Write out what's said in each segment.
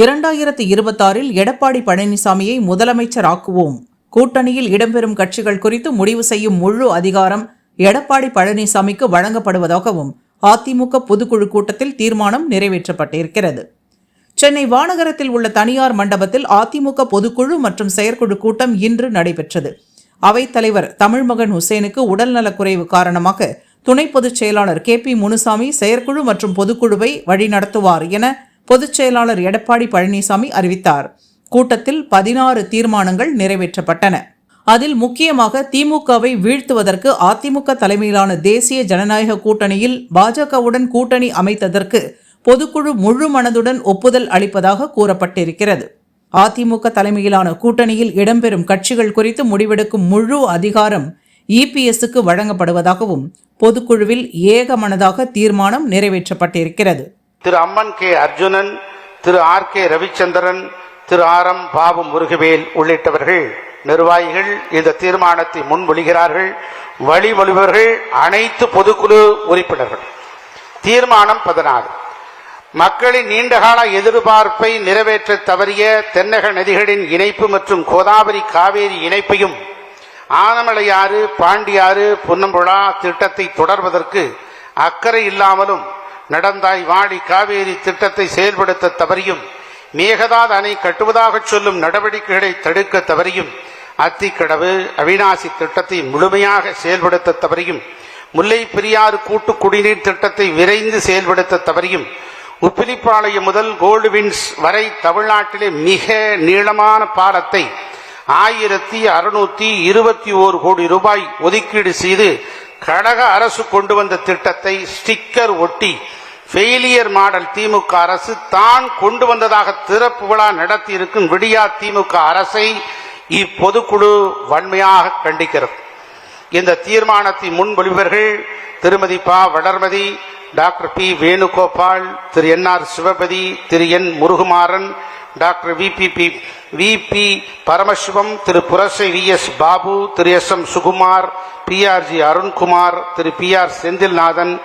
இரண்டாயிரத்து இருபத்தாறில் எடப்பாடி பழனிசாமியை முதலமைச்சராக்குவோம். கூட்டணியில் இடம்பெறும் கட்சிகள் குறித்து முடிவு செய்யும் முழு அதிகாரம் எடப்பாடி பழனிசாமிக்கு வழங்கப்படுவதாகவும் அதிமுக பொதுக்குழு கூட்டத்தில் தீர்மானம் நிறைவேற்றப்பட்டிருக்கிறது. சென்னை வானகரத்தில் உள்ள தனியார் மண்டபத்தில் அதிமுக பொதுக்குழு மற்றும் செயற்குழு கூட்டம் இன்று நடைபெற்றது. அவைத்தலைவர் தமிழ்மகன் ஹுசேனுக்கு உடல்நலக்குறைவு காரணமாக துணை பொதுச் செயலாளர் கே பி முனுசாமி செயற்குழு மற்றும் பொதுக்குழுவை வழிநடத்துவார் என பொதுச் செயலாளர் எடப்பாடி பழனிசாமி அறிவித்தார். கூட்டத்தில் பதினாறு தீர்மானங்கள் நிறைவேற்றப்பட்டன. அதில் முக்கியமாக திமுகவை வீழ்த்துவதற்கு அதிமுக தலைமையிலான தேசிய ஜனநாயக கூட்டணியில் பாஜகவுடன் கூட்டணி அமைத்ததற்கு பொதுக்குழு முழு மனதுடன் ஒப்புதல் அளிப்பதாக கூறப்பட்டிருக்கிறது. அதிமுக தலைமையிலான கூட்டணியில் இடம்பெறும் கட்சிகள் குறித்து முடிவெடுக்கும் முழு அதிகாரம் இபிஎஸ்க்கு வழங்கப்படுவதாகவும் பொதுக்குழுவில் ஏகமனதாக தீர்மானம் நிறைவேற்றப்பட்டிருக்கிறது. Thiru Amman K Arjunan Thiru R K Ravichandran Thiru R M Babu Murugavel உள்ளிட்டவர்கள் நிர்வாகிகள் இந்த தீர்மானத்தை முன்மொழிகிறார்கள். வழிமொழிவர்கள் அனைத்து பொதுக்குழு உறுப்பினர்கள். தீர்மானம் பதினாறு. மக்களின் நீண்டகால எதிர்பார்ப்பை நிறைவேற்ற தவறிய தென்னக நதிகளின் இணைப்பு மற்றும் கோதாவரி காவேரி இணைப்பையும் ஆனமலையாறு பாண்டியாறு புன்னம்புழா திட்டத்தை தொடர்வதற்கு அக்கறை இல்லாமலும் நடந்தாய் வாடி காவேரி திட்டத்தை செயல்படுத்த தவறியும் மேகதாத அணை கட்டுவதாக சொல்லும் நடவடிக்கைகளை தடுக்க தவறியும் அத்திக்கடவு அவிநாசி திட்டத்தை முழுமையாக செயல்படுத்த தவறியும் முல்லை பெரியாறு கூட்டு குடிநீர் திட்டத்தை விரைந்து செயல்படுத்த தவறியும் உப்பிலிப்பாளையம் முதல் கோல்டுவின்ஸ் வரை தமிழ்நாட்டிலே மிக நீளமான பாலத்தை ஆயிரத்தி அறுநூத்தி இருபத்தி ஓரு கோடி ரூபாய் ஒதுக்கீடு செய்து கழக அரசு கொண்டு வந்த திட்டத்தை ஸ்டிக்கர் ஒட்டி ஃபெயிலியர் மாடல் திமுக அரசு தான் கொண்டு வந்ததாக திறப்பு விழா நடத்தி இருக்கும் விடியா திமுக அரசை இப்பொதுக்குழு வன்மையாக கண்டிக்கிறது. இந்த தீர்மானத்தின் முன்மொழிவர்கள் Thirumathi Pa. Valarmathi doctor P. Venugopal Thiru. N. R. Sivapathi Thiru. N. Murugumaran doctor V. P. P. V. P. Paramasivam Thiru. Purasai V. S. Babu Thiru. S. M. Sugumar P. R. G. Arunkumar Thiru. P. R. Senthilnathan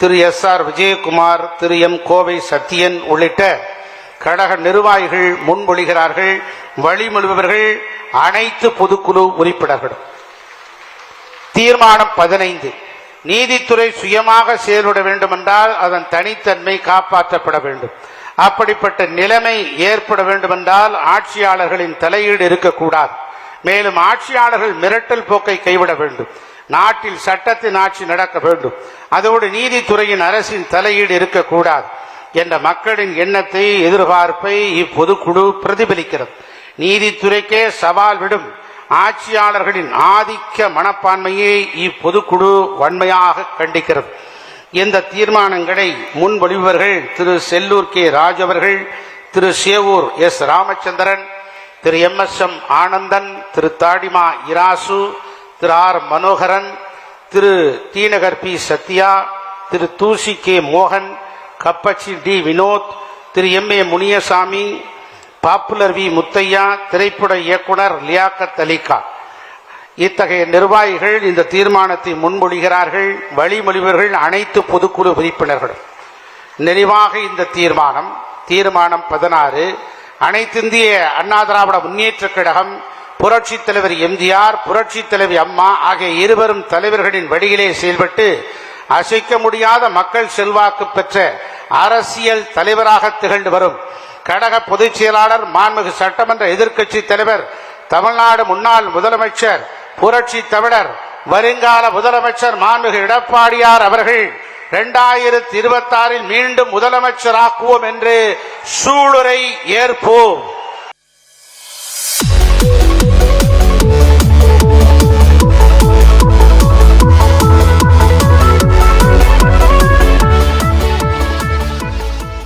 Thiru S R Vijayakumar Thiru M Kovai Sathiyan உள்ளிட்ட கழக நிர்வாகிகள் முன்மொழிகிறார்கள் வழிமொழிபவர்கள் அனைத்து பொதுக்குழு உறுப்பினர்களும். தீர்மானம் பதினைந்து. நீதித்துறை சுயமாக செயல்பட வேண்டுமென்றால் அதன் தனித்தன்மை காப்பாற்றப்பட வேண்டும். அப்படிப்பட்ட நிலைமை ஏற்பட வேண்டுமென்றால் ஆட்சியாளர்களின் தலையீடு இருக்கக்கூடாது. மேலும் ஆட்சியாளர்கள் மிரட்டல் போக்கை கைவிட வேண்டும். நாட்டில் சட்டத்தின் ஆட்சி நடக்க வேண்டும். அதோடு நீதித்துறையின் அரசின் தலையீடு இருக்கக்கூடாது என்ற மக்களின் எண்ணத்தை எதிர்பார்ப்பை இப்பொதுக்குழு பிரதிபலிக்கிறது. நீதித்துறைக்கே சவால் விடும் ஆட்சியாளர்களின் ஆதிக்க மனப்பான்மையை இப்பொதுக்குழு வன்மையாக கண்டிக்கிறது. இந்த தீர்மானங்களை முன்மொழிபவர்கள் திரு செல்லூர் கே ராஜ் அவர்கள் Thiru Sevur S Ramachandran Thiru M S M Anandan Thiru Thadima Rasu Thiru R Manoharan Thiru T Nagar P Sathya Thiru Thoosi K மோகன் Kappachi D Vinoth Thiru M A Muniyasamy popular V Muthiah திரைப்பட இயக்குனர் லியாக்கத் அலிகா. இத்தகைய நிர்வாகிகள் இந்த தீர்மானத்தை முன்மொழிகிறார்கள். வழிமொழிவர்கள் அனைத்து பொதுக்குழு உறுப்பினர்களும். நிறைவாக இந்த தீர்மானம் தீர்மானம் பதினாறு அனைத்திந்திய அண்ணா திராவிட முன்னேற்ற கழகம் புரட்சி தலைவர் எம்ஜிஆர் புரட்சி தலைவி அம்மா ஆகிய இருவரும் தலைவர்களின் வழியிலே செயல்பட்டு அசைக்க முடியாத மக்கள் செல்வாக்கு பெற்ற அரசியல் தலைவராக திகழ்ந்து வரும் கழக பொதுச் செயலாளர் மாண்புமிகு சட்டமன்ற எதிர்க்கட்சி தலைவர் தமிழ்நாடு முன்னாள் முதலமைச்சர் புரட்சி தமிழர் வருங்கால முதலமைச்சர் மாண்புமிகு எடப்பாடியார் அவர்கள் இரண்டாயிரத்தி இருபத்தி ஆறில் மீண்டும் முதலமைச்சராக்குவோம் என்று சூளுரை ஏற்போம்.